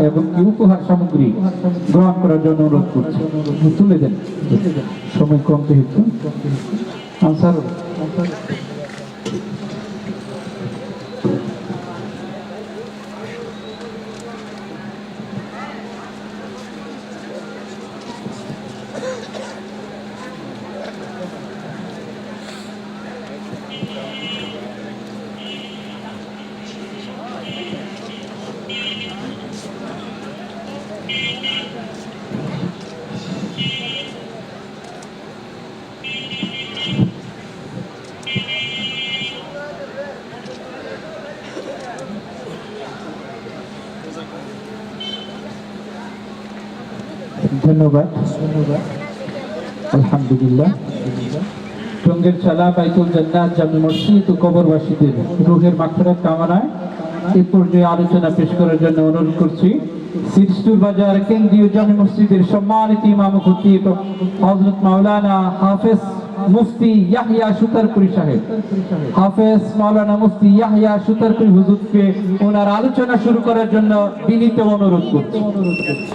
এবং কি উপহার সামগ্রী গ্রহণ করার জন্য অনুরোধ করছি। তুলে দেন। সময় কম যেহেতু। আনসার। ধন্যবাদ। আলহামদুলিল্লাহ। টঙ্গের চালা জান্নাত জামি মসজিদ ও কবরবাসীদের মাগফিরাত কামনায় এই পর্যায়ে আলোচনা পেশ করার জন্য অনুরোধ করছি। বাজার কেন্দ্রীয় জামি মসজিদের সম্মানিত ইমাম মাওলানা হাফেজ মুফতি ইয়াহইয়া সুতারপুরি সাহেব। হাফেজ মাওলানা মুফতি ইয়াহইয়া সুতারপুরি হুজুরকে ওনার আলোচনা শুরু করার জন্য বিনীত অনুরোধ করছি অনুরোধ করছি।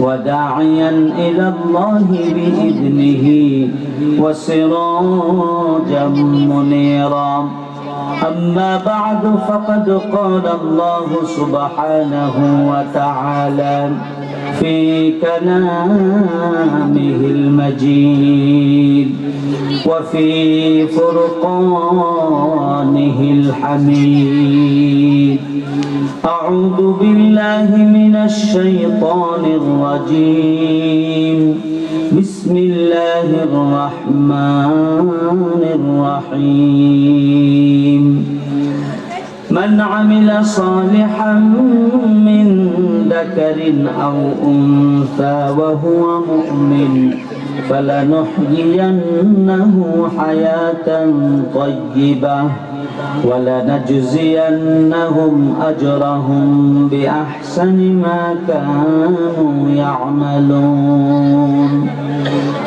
وداعيا إلى الله بإذنه وسراجا منيرا. أما بعد فقد قال الله سبحانه وتعالى في كلامه المجيد وفي فرقانه الحميد. أعوذ بالله من الشيطان الرجيم. بسم الله الرحمن الرحيم. من عمل صالحا من ذكر أو أنثى وهو مؤمن فلنحيينه حياة طيبة. ولنجزينهم أجرهم بأحسن ما كانوا يعملون.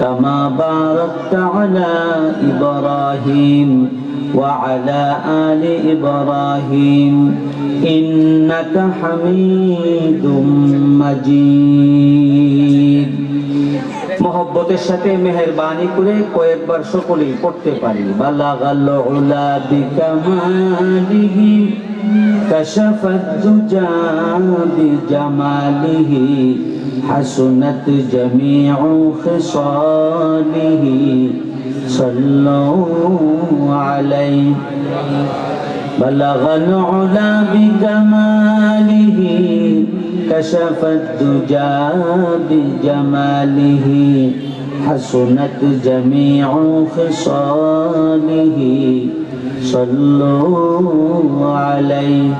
كما باركت على إبراهيم وعلى آل إبراهيم إنك حميد مجيد মহব্বতের সাথে মেহরবানি করে কয়েকবার সকলেই পড়তে পারি বালাগাল উলা বিকামালিহি كشف الدجى بجماله حسنت جميع خصاله. صلوا عليه. بلغ العلا بكماله كشف الدجى بجماله. حسنت جميع خصاله. صلوا عليه.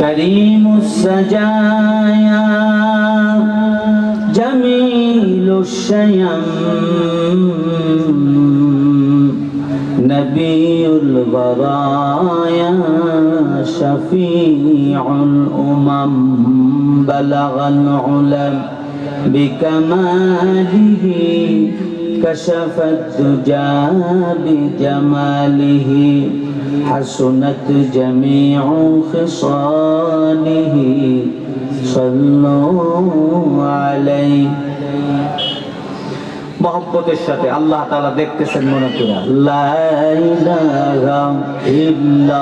كريم السجايا جميل الشيم نبي البرايا شفيع الأمم بلغ العلم بكماله كشف الدجى بجماله. حسنت جميع خصاله صلوا عليه মহব্বতের সাথে আল্লাহ তাআলা দেখতেছেন মনে করে لا إله إلا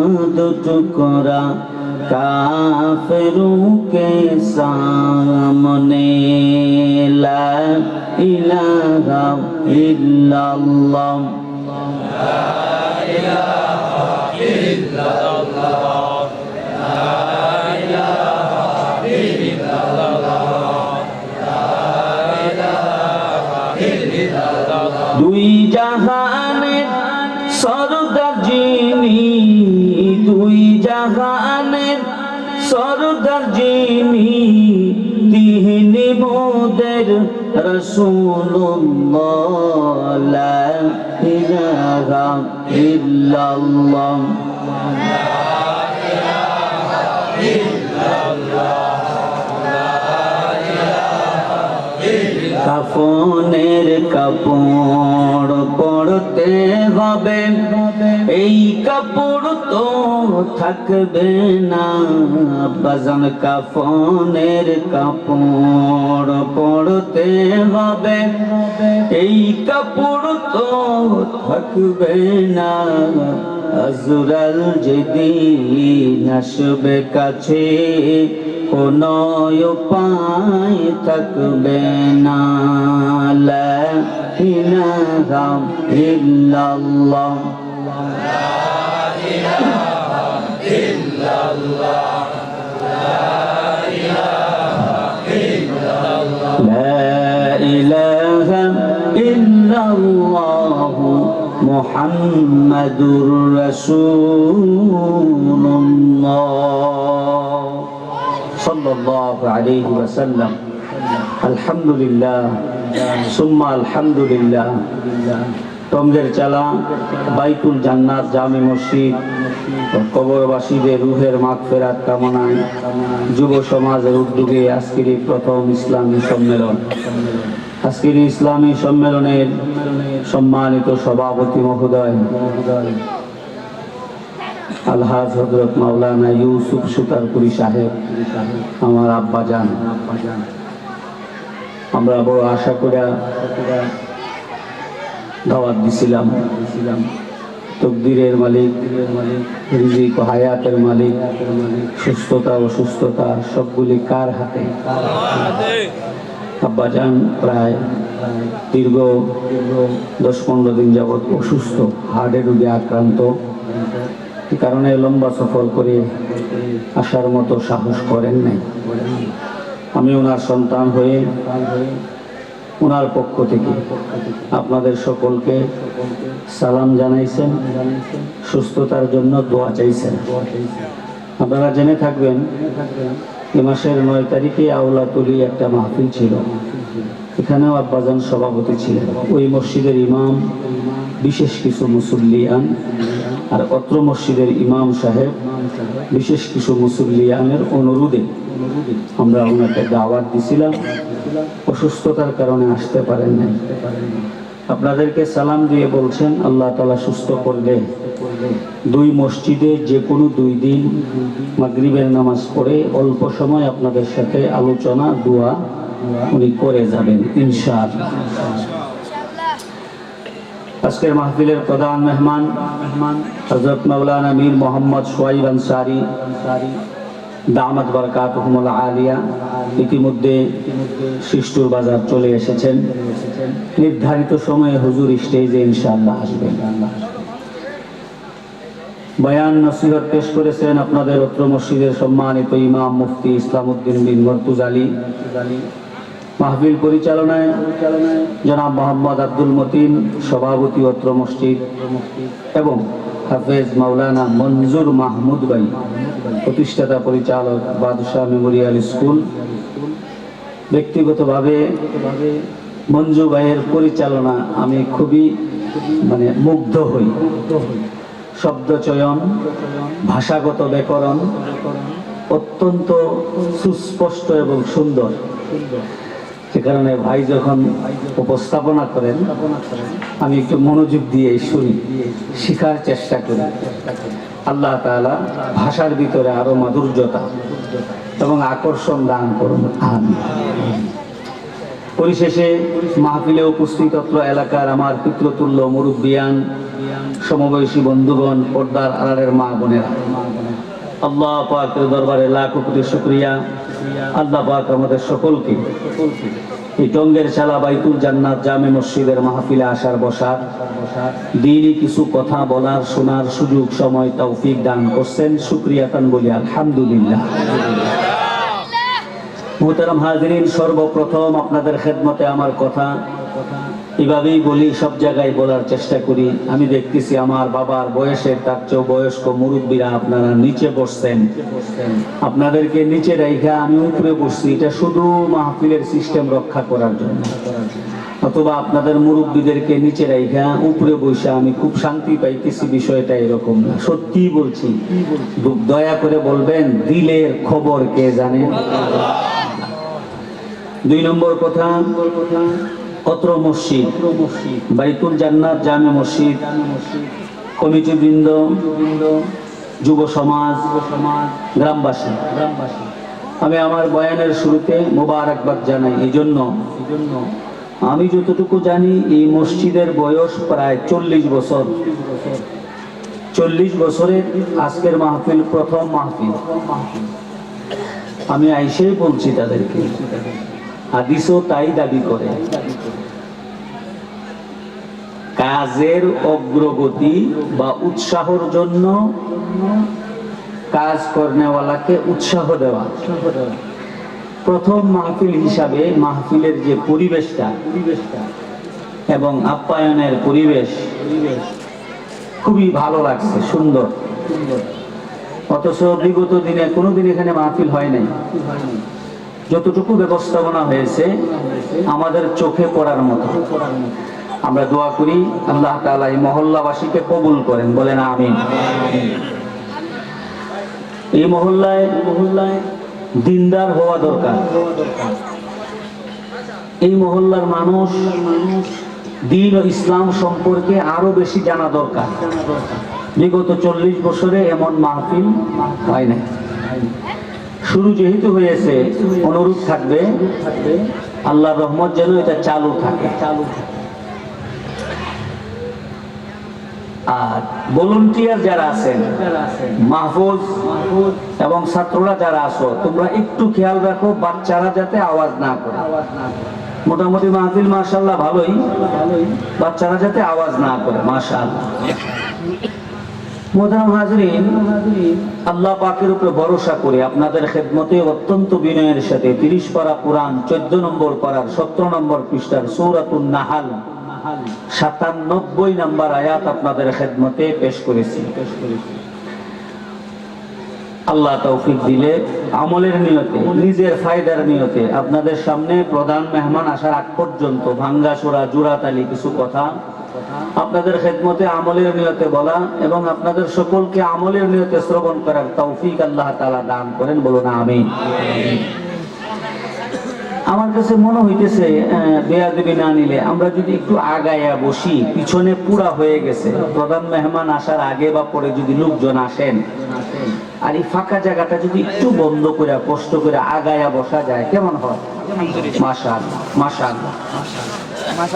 টুকরা কাফেরু কে সামনে। লা ইলাহা ইল্লাল্লাহ। রসুল্লাহ লা কাফনের কাপড় পড়তে হবে। এই কাপড় তো থাকবে না, বাজান কাফনের কাপড় পড়তে হবে। এই কাপড় তো থাকবে না আজরাল যেদিন আসবে কাছে কোন উপায় থাকবে না লা ইলাহা ইল্লাল্লাহ لا إله إلا الله محمد رسول الله চালা জান্নাত, জামে মসজিদ, কবরবাসীদের রুহের কামনায় যুব সমাজের উদ্যোগে আজকের এই প্রথম ইসলামী সম্মেলন। আজকের ইসলামী সম্মেলনের সম্মানিত সভাপতি মহোদয় আলহাজ হজরত মাওলানা ইউসুফ সুতারপুরি সাহেব, আমার আব্বা যান আমরা বড় আশা করে দাওয়াত দিছিলাম। তকদিরের মালিক, রিজিক ও হায়াতের মালিক, সুস্থতা ও সুস্থতা সবগুলি কার হাতে? আব্বাজান প্রায় দীর্ঘ দশ পনেরো দিন যাবৎ অসুস্থ হার্টের রোগে আক্রান্ত। কারণে লম্বা সফল করে আসার মতো সাহস করেন নাই। আমি ওনার সন্তান হয়ে ওনার পক্ষ থেকে আপনাদের সকলকে সালাম জানাইছেন, সুস্থতার জন্য দোয়া চাইছেন। আপনারা জেনে থাকবেন, এ মাসের নয় তারিখে আউলাতুলি একটা মাহফিল ছিল। এখানেও আব্বাজান সভাপতি ছিলেন। ওই মসজিদের ইমাম, বিশেষ কিছু মুসল্লিয়ান আর অত্র মসজিদের ইমাম সাহেব, বিশেষ কিছু মুসল্লিয়ানের অনুরোধে আমরা ওনাকে দাওয়াত দিছিলাম। অসুস্থতার কারণে আসতে পারেন নাই। আপনাদেরকে সালাম দিয়ে বলছেন, আল্লাহ তালা সুস্থ করলে দুই মসজিদে যে কোনো দুই দিন মাগরিবের নামাজ পড়ে অল্প সময় আপনাদের সাথে আলোচনা, দোয়া উনি করে যাবেন, ইনশাআল্লাহ। আজকের মাহফিলের প্রধান মেহমান হজরত মৌলানা মীর মোহাম্মদ সোয়াইব আনসারি, দামাত বারকাতুহুমুল আলিয়া ইতিমধ্যে শিষ্টুর বাজার চলে এসেছেন। নির্ধারিত সময়ে হুজুর স্টেজে ইনশাআল্লাহ আসবেন। বয়ান নসিহত পেশ করেছেন আপনাদের অত্র মসজিদের সম্মানিত ইমাম মুফতি ইসলাম উদ্দিন বিন মর্তুজ আলী। মাহফিল পরিচালনায় জনাব মোহাম্মদ আব্দুল মতিন সভাপতি অত্র মসজিদ এবং হাফেজ মাওলানা মঞ্জুর মাহমুদ ভাই, প্রতিষ্ঠাতা পরিচালক বাদশাহ মেমোরিয়াল স্কুল। ব্যক্তিগতভাবে মঞ্জু ভাইয়ের পরিচালনা আমি খুবই মানে মুগ্ধ হই। শব্দ চয়ন, ভাষাগত ব্যাকরণ অত্যন্ত সুস্পষ্ট এবং সুন্দর। সে কারণে ভাই যখন উপস্থাপনা করেন, আমি একটু মনোযোগ দিয়ে শুনি, শেখার চেষ্টা করি। আল্লাহ তাআলা ভাষার ভিতরে আরও মাধুর্যতা এবং আকর্ষণ দান করুন। আমিন। পরিশেষে মাহফিলে উপস্থিত এলাকার আমার পিত্রতুল্য মুরব্বিয়ান, সমবয়সী বন্ধুগণ, পর্দার আড়ালের মা বোনেরা। আল্লাহ পাকের দরবারে লাখ কোটি শুক্রিয়া। আল্লাহ পাক আমাদের সকলকে এই টঙ্গের শালা বাইতুল জান্নাত জামে মসজিদের মাহফিলে আসার বসার দিনই কিছু কথা বলার, শোনার সুযোগ, সময়, তৌফিক দান করছেন। সুক্রিয়াতান বলি আলহামদুলিল্লাহ। মোহতারাম হাজরিন, সর্বপ্রথম আপনাদের খেদমতে আমার কথা। এভাবেই বলি, সব জায়গায় বলার চেষ্টা করি। আমি দেখতেছি আমার বাবার বয়সের তার চেয়েও বয়স্ক মুরব্বীরা আপনারা নিচে বসছেন। আপনাদেরকে নিচে রেখা আমি উপরে বসছি। এটা শুধু মাহফিলের সিস্টেম রক্ষা করার জন্য। অথবা আপনাদের মুরব্বীদেরকে নিচে রেখা উপরে বসে আমি খুব শান্তি পাইতেছি, বিষয়টা এরকম না। সত্যি বলছি, দয়া করে বলবেন, দিলের খবর কে জানেন দুই নম্বর কথা অত্র মসজিদ, বাইতুল জান্নাত, জামে মসজিদ, কমিটি বৃন্দ, যুব সমাজ, গ্রামবাসী। আমি আমার বয়ানের শুরুতে মোবারকবাদ জানাই। এই জন্য আমি যতটুকু জানি, এই মসজিদের বয়স প্রায় চল্লিশ বছর। চল্লিশ বছরের আজকের মাহফিল, প্রথম মাহফিল। আমি আইসেই বলছি তাদেরকে। হাদিসও তাই দাবি করে। কাজের অগ্রগতি বা উৎসাহর জন্য কাজ করনেওয়ালাকে উৎসাহ দেওয়া। প্রথম মাহফিল হিসাবে মাহফিলের যে পরিবেশটা এবং আপ্যায়নের পরিবেশ খুবই ভালো লাগছে, সুন্দর। অথচ বিগত দিনে কোনোদিন এখানে মাহফিল হয় নাই। যতটুকু ব্যবস্থাপনা হয়েছে, আমাদের চোখে পড়ার মতো। আমরা দোয়া করি, আল্লাহ তাআলা এই মহল্লাবাসীকে কবুল করেন, বলেন আমিন। এই মহল্লায় মহল্লায় দিনদার হওয়া দরকার। এই মহল্লার মানুষ, দিন ও ইসলাম সম্পর্কে আরও বেশি জানা দরকার। বিগত চল্লিশ বছরে এমন মাহফিল হয় নাই। শুরু যেহেতু হয়েছে অনুরোধ থাকবে আল্লাহ রহমত যেন এটা চালু থাকে চালু থাকে। আর ভলন্টিয়ার যারা আছেন মাহফুজ এবং ছাত্ররা যারা তোমরা একটু খেয়াল রাখো বাচ্চারা যাতে আওয়াজ না করে। মোটামুটি মাহফিল মাশাল্লাহ ভালোই। বাচ্চারা যাতে আওয়াজ না করে মাশাল্লাহ মোদাম হাজরিন। আল্লাহ পাকের উপরে ভরসা করে আপনাদের খেদমতে অত্যন্ত বিনয়ের সাথে তিরিশ পারা কোরআন চোদ্দ নম্বর পারার সতেরো নম্বর পৃষ্ঠার সৌরাতুন নাহাল সাতানব্বই নাম্বার আয়াত আপনাদের খেদমতে পেশ করেছি। আল্লাহ তৌফিক দিলে আমলের নিয়তে নিজের ফায়দার নিয়তে আপনাদের সামনে প্রধান মেহমান আসার আগ পর্যন্ত ভাঙ্গা সোরা জুরাতালি কিছু কথা আপনাদের খেদমতে আমলের নিয়তে বলা এবং আপনাদের সকলকে আমলের নিয়তে শ্রবণ করার তৌফিক আল্লাহ তালা দান করেন, বলুন আমি আমার কাছে মনে হইতেছে বেয়াদেবী না নিলে আমরা যদি একটু আগায়া বসি, পিছনে পুরা হয়ে গেছে, প্রধান মেহমান আসার আগে বা পরে যদি লোকজন আসেন, আর এই ফাঁকা জায়গাটা যদি একটু বন্ধ করে কষ্ট করে আগায়া বসা যায়, কেমন হয়? মাশাল মাশাল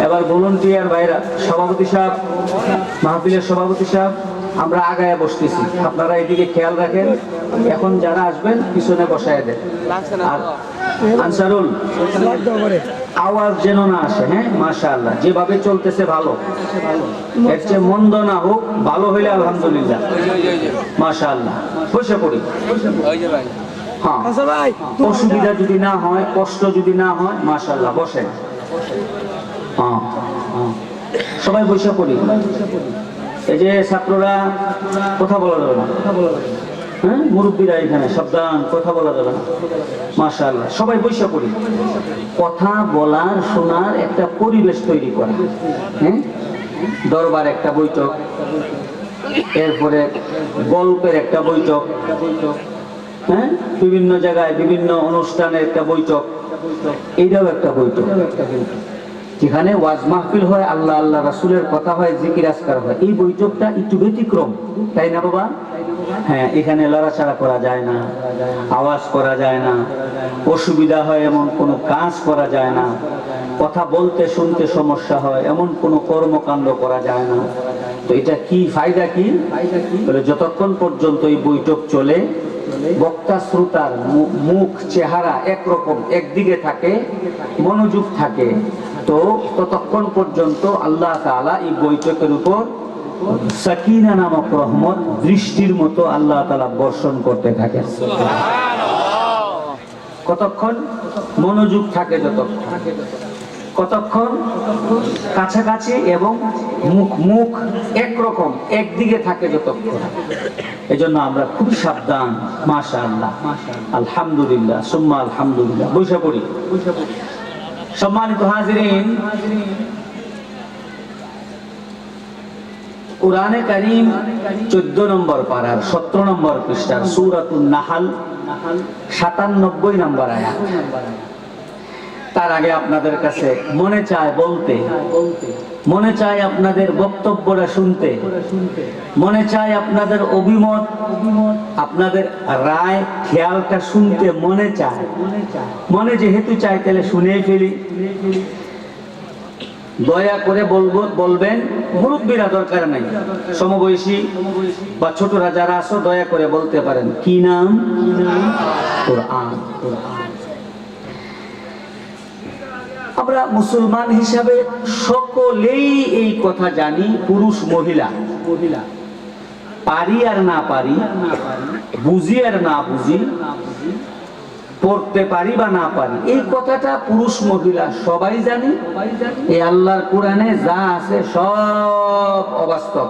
এবার ভলন্টিয়ার ভাইরা, সভাপতি সাহেব, মাহফিলের সভাপতি সাহেব, আমরা আগায় বসতেছি। আপনারা এদিকে খেয়াল রাখেন, এখন যারা আসবেন, পিছনে বসায় দেন। আর আনসারুল, আওয়াজ যেন না আসে হ্যাঁ? মাশাআল্লাহ, যেভাবে চলতেছে ভালো। এর চেয়ে মন্দ না হোক, ভালো হইলে আলহামদুলিল্লাহ। মাশাআল্লাহ, বসে পড়ি। হ্যাঁ অসুবিধা যদি না হয়, কষ্ট যদি না হয়, মাশাআল্লাহ, বসেন। হ্যাঁ হ্যাঁ। সবাই বসে পড়ি। এই যে ছাত্ররা, কথা বলা যাবে না। হ্যাঁ মুরব্বীরা এখানে, সাবধান, কথা বলা যাবে সবাই পড়ি। কথা বলার, শোনার একটা পরিবেশ তৈরি করা। হ্যাঁ দরবার একটা বৈঠক। এরপরে গল্পের একটা বৈঠক। হ্যাঁ বিভিন্ন জায়গায় বিভিন্ন অনুষ্ঠানের একটা বৈঠক। এইটাও একটা বৈঠক। যেখানে ওয়াজ মাহফিল হয়, আল্লাহ আল্লাহ রাসুলের কথা হয়, জিকির আসকার হয়। এই বৈঠকটা একটু ব্যতিক্রম, তাই না বাবা? হ্যাঁ এখানে লড়াছাড়া করা যায় না, আওয়াজ করা যায় না, অসুবিধা হয় এমন কোনো কাজ করা যায় না, কথা বলতে শুনতে সমস্যা হয়, এমন কোনো কর্মকাণ্ড করা যায় না। তো এটা কি ফায়দা কি? বলে, যতক্ষণ পর্যন্ত এই বৈঠক চলে, বক্তা শ্রোতার মুখ, চেহারা একরকম, একদিকে থাকে, মনোযোগ থাকে, তো ততক্ষণ পর্যন্ত আল্লাহ তাআলা এই বৈঠকের উপর সাকিনা নামক রহমত দৃষ্টির মতো আল্লাহ তালা বর্ষণ করতে থাকে। কতক্ষণ? মনোযোগ থাকে যতক্ষণ। কতক্ষণ? কাছাকাছি এবং মুখ মুখ একরকম, একদিকে থাকে যতক্ষণ। এজন্য আমরা খুব সাবধান মাশা আল্লাহ আলহামদুলিল্লাহ, সুম্মা আলহামদুলিল্লাহ। বৈশা পড়ি। সম্মানিত হাজিরিন কোরআনে কারিম চোদ্দ নম্বর পাড়ার সতেরো নম্বর পৃষ্ঠার সুরাতুন নাহাল, সাতানব্বই নম্বর আয়াত। তার আগে আপনাদের কাছে মনে চায় বলতে, মনে চায় আপনাদের বক্তব্যটা শুনতে, মনে চায় আপনাদের অভিমত, আপনাদের রায়, খেয়ালটা শুনতে মনে চায়। মনে যেহেতু চায়, তাহলে শুনেই ফেলি। দয়া করে বলব, বলবেন, মুরব্বীরা দরকার নাই। সমবয়সী বা ছোটরা যারা আছো, দয়া করে বলতে পারেন। কি নাম? আমরা মুসলমান হিসাবে সকলেই এই কথা জানি, পুরুষ মহিলা মহিলা। পারি আর না পারি, বুঝি আর না বুঝি পড়তে পারি বা না পারি, এই কথাটা পুরুষ মহিলা সবাই জানি। এই আল্লাহর কোরআনে যা আছে সব অবাস্তব।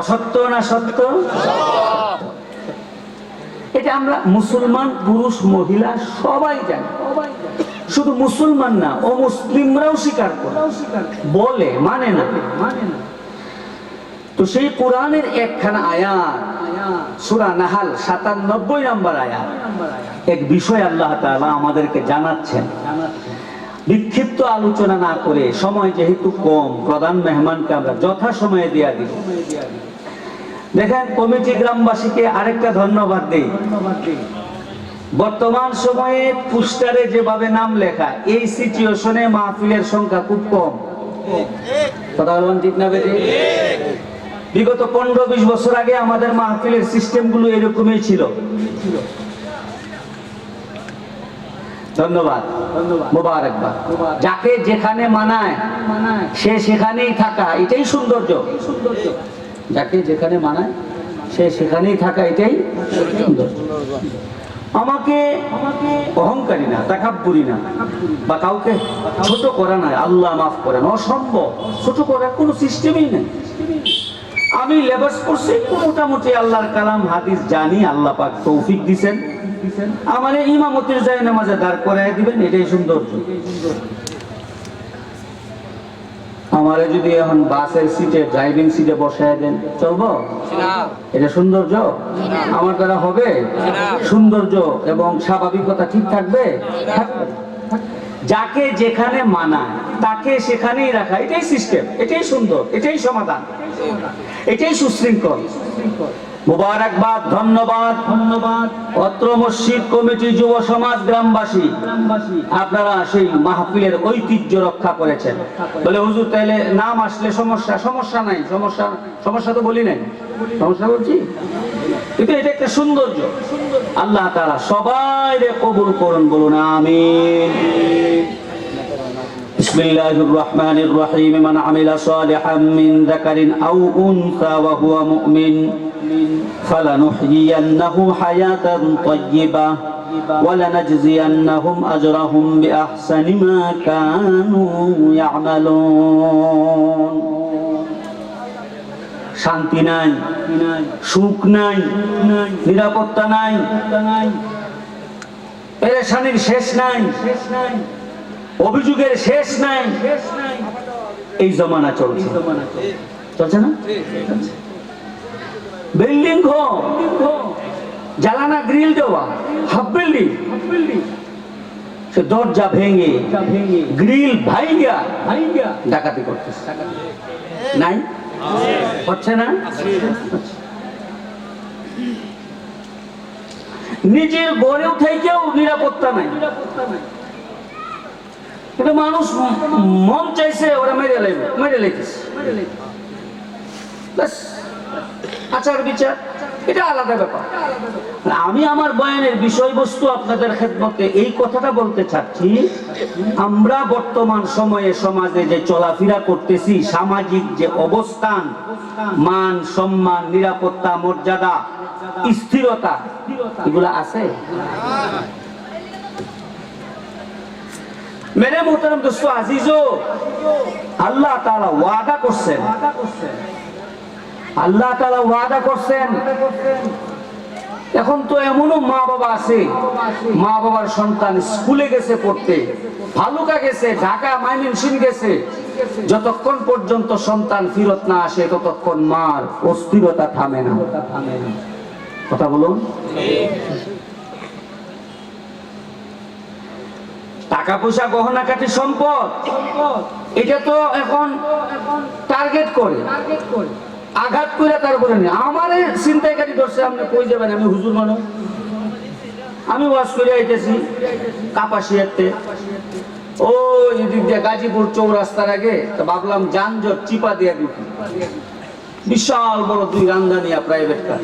অসত্য না সত্য? এটা আমরা মুসলমান, পুরুষ, মহিলা সবাই জানি। শুধু মুসলমান না ও মুসলিমরাও স্বীকার করে। বলে মানে না মানে না। তো সেই কোরআনের একখানা আয়াত, সূরা নাহাল, সাতানব্বই নম্বর আয়াত। এক বিষয় আল্লাহ তাআলা আমাদেরকে জানাচ্ছেন। বিক্ষিপ্ত আলোচনা না করে সময় যেহেতু কম, প্রধান মেহমানকে আমরা যথা সময়ে দেয়া দিব। দেখেন, কমিটি গ্রামবাসীকে আরেকটা ধন্যবাদ দিই। বর্তমান সময়ে পুস্টারে যেভাবে নাম লেখা, এই সিচুয়েশনে মাহফিলের সংখ্যা খুব কম। কথা বলবেন ঠিক না বিগত পনেরো বিশ বছর আগে আমাদের মাহফিলের সিস্টেমগুলো এরকমই ছিল। ধন্যবাদ। মোবারকবাদ। যাকে যেখানে মানায় সে সেখানেই থাকা এটাই সৌন্দর্য। যাকে যেখানে মানায় সে সেখানেই থাকা এটাই সৌন্দর্য। আমাকে অহংকারী না তাকাব্বুরি না। বা কাউকে ছোট করা না আল্লাহ মাফ করেন অসম্ভব। ছোট করার কোনো সিস্টেমই নেই। আমি লেবাস করছি, মোটামুটি আল্লাহর কালাম, হাদিস জানি, আল্লাহ পাক তৌফিক দিছেন। আমার ইমামতির যায় নামাজে দাঁড় করাই দিবেন, এটাই সৌন্দর্য। আমারে যদি এখন বাসের সিটে ড্রাইভিং সিটে বসায় দেন, চলবো? এটা সৌন্দর্য? আমার দ্বারা হবে? সৌন্দর্য এবং স্বাভাবিকতা ঠিক থাকবে? যাকে যেখানে মানায়, তাকে সেখানেই রাখা, এটাই সিস্টেম এটাই সুন্দর, এটাই সমাধান। এটাই সুশৃঙ্খল। মুবারকবাদ ধন্যবাদ। ধন্যবাদ। অত্র মসজিদ কমিটি যুব সমাজ গ্রামবাসী আপনারা সেই মাহফিলের ঐতিহ্য রক্ষা করেছেন। বলে হুজুর তাইলে নাম আসলে সমস্যা সমস্যা নাই সমস্যা সমস্যা তো বলি নাই। সমস্যা বলছি? কিন্তু এটা একটা সৌন্দর্য। আল্লাহ তারা সবাই রে কবুল করুন বলুন আমিন। بسم الله الرحمن الرحيم من عمل صالحا من ذكر أو أنثى وهو مؤمن فلنحيينه حياة طيبة ولنجزينهم أجرهم بأحسن ما كانوا يعملون শান্তি নাই সুখ নাই নিরাপত্তা নাই পেরেশানির শেষ নাই অভিযোগের শেষ নাই। এই জমানা চলছে। চলছে না? বিল্ডিং ঘর জ্বালানা গ্রিল দেওয়া, হাফ বিল্ডিং। সে দরজা ভেঙে, গ্রিল ভাইগা ভাইগা ডাকাতি করতেছে। নাই? হচ্ছে না? নিজের গড়েও থেকেও নিরাপত্তা নাই। কিন্তু মানুষ মন চাইছে ওরা মেরে লাইবে মেরে লাইতেছে ব্যাস, আচার বিচার এটা আলাদা ব্যাপার। আমি আমার বয়ানের বিষয়বস্তু আপনাদের খেদমতে এই কথাটা বলতে চাচ্ছি আমরা বর্তমান সময়ে সমাজে যে চলাফেরা করতেছি সামাজিক যে অবস্থান মান সম্মান নিরাপত্তা মর্যাদা স্থিরতা এগুলো আছে? মেরে মোহতারাম দোস্ত আজিজো আল্লাহ তাআলা ওয়াদা করছেন আল্লাহ তাআলা ওয়াদা করছেন এখন তো এমনও মা বাবা আছে, মা বাবার সন্তান স্কুলে গেছে পড়তে, ভালুকা গেছে, ঢাকা মাইমিনসিং গেছে, যতক্ষণ পর্যন্ত সন্তান ফিরত না আসে, ততক্ষণ মার অস্থিরতা থামে না। কথা বলুন? টাকা পয়সা গহনা কাঠি সম্পদ। এটা তো এখন টার্গেট করে। আঘাত করে তারপরে নেই। আমার চিন্তাইকারী ধরছে আপনি কই যাবেন? আমি হুজুর মানুষ। আমি ওয়াশ করে আইতেছি কাপাসিয়াতে। ও এদিক দিয়ে গাজীপুর চৌরাস্তার আগে তো ভাবলাম যানজট চিপা দিয়ে ঢুকি বিশাল বড় দুই রামদানিয়া প্রাইভেট কার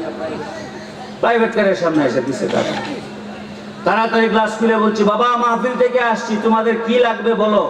প্রাইভেট কারের সামনে এসে দিছে তারা। তাড়াতাড়ি গ্লাস খুলে বলছি বাবা মাহফিল থেকে আসছি তোমাদের কি লাগবে বলো?